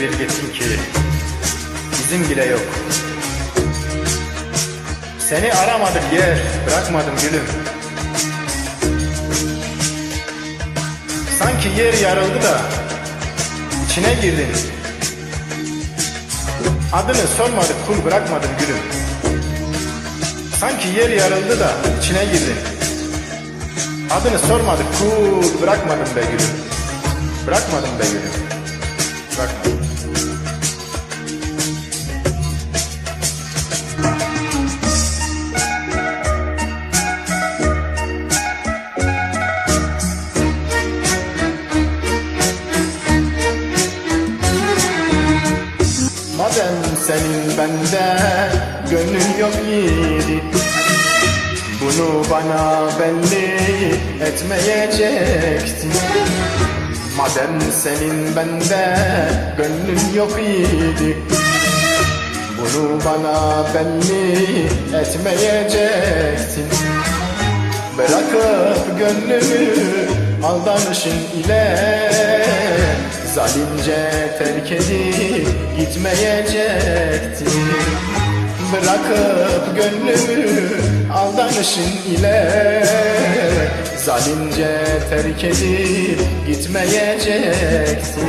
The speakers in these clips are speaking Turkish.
Bir gittin ki izin bile yok. Seni aramadım yer, bırakmadım gülüm. Sanki yer yarıldı da içine girdin. Adını sormadık kul bırakmadım gülüm. Sanki yer yarıldı da içine girdin. Adını sormadık kul bırakmadım be gülüm. Bırakmadım be gülüm. Bırakmadım. Senin bende gönlün yok idi Bunu bana belli etmeyecektin Madem senin bende gönlün yok idi Bunu bana belli etmeyecektin Bırakıp gönlümü aldanışın ile Zalimce terk edip gitmeyecektin Bırakıp gönlümü aldanışın ile. Zalimce terk edip gitmeyecektin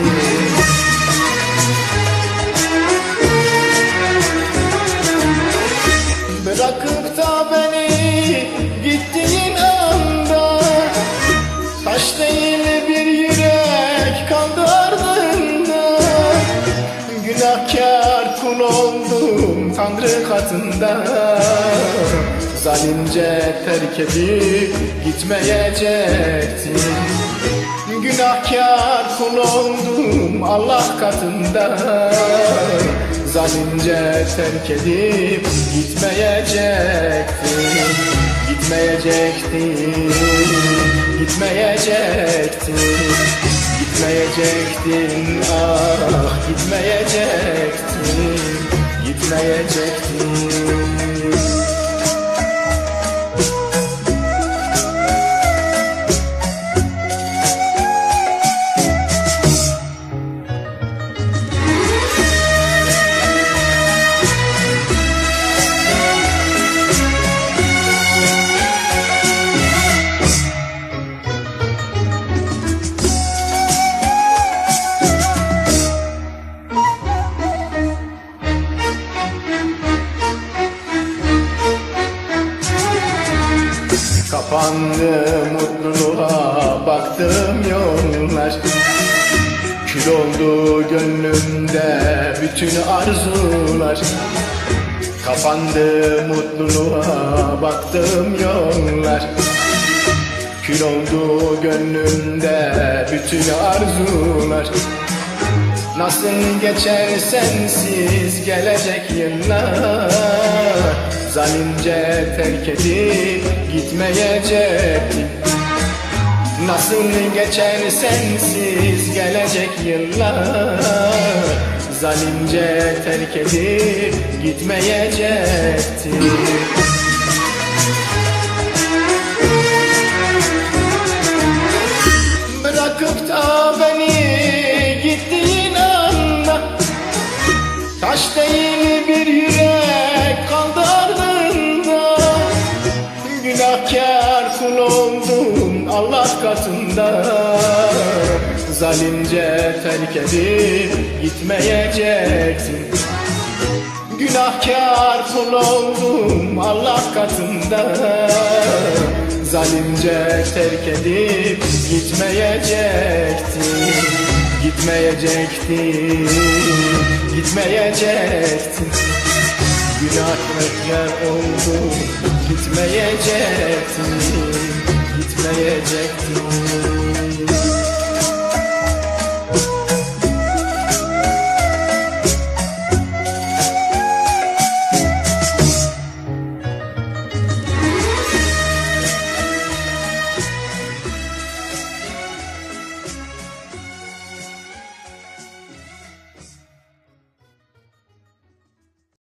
oldum Tanrı katında. Zalimce terk edip gitmeyecektin Günahkar kul oldum Allah katında. Zalimce terk edip gitmeyecektin Gitmeyecektin Gitmeyecektin Gitmeyecektin ah Gitmeyecektin Kapandı mutluluğa baktım yollar Kül oldu gönlümde bütün arzular Kapandı mutluluğa baktım yollar Kül oldu gönlümde bütün arzular Nasıl geçer sensiz gelecek yıllar Zalimce terk edip gitmeyecektin Nasıl geçer sensiz gelecek yıllar? Zalimce terk edip gitmeyecektin Bırakıp da beni gittiğin anda Taş değil Zalimce terk edip gitmeyecektin Günahkar kul oldum Allah katında. Zalimce terk edip gitmeyecektin Gitmeyecektin Gitmeyecektin Günahkar oldum Gitmeyecektin Gitmeyecektin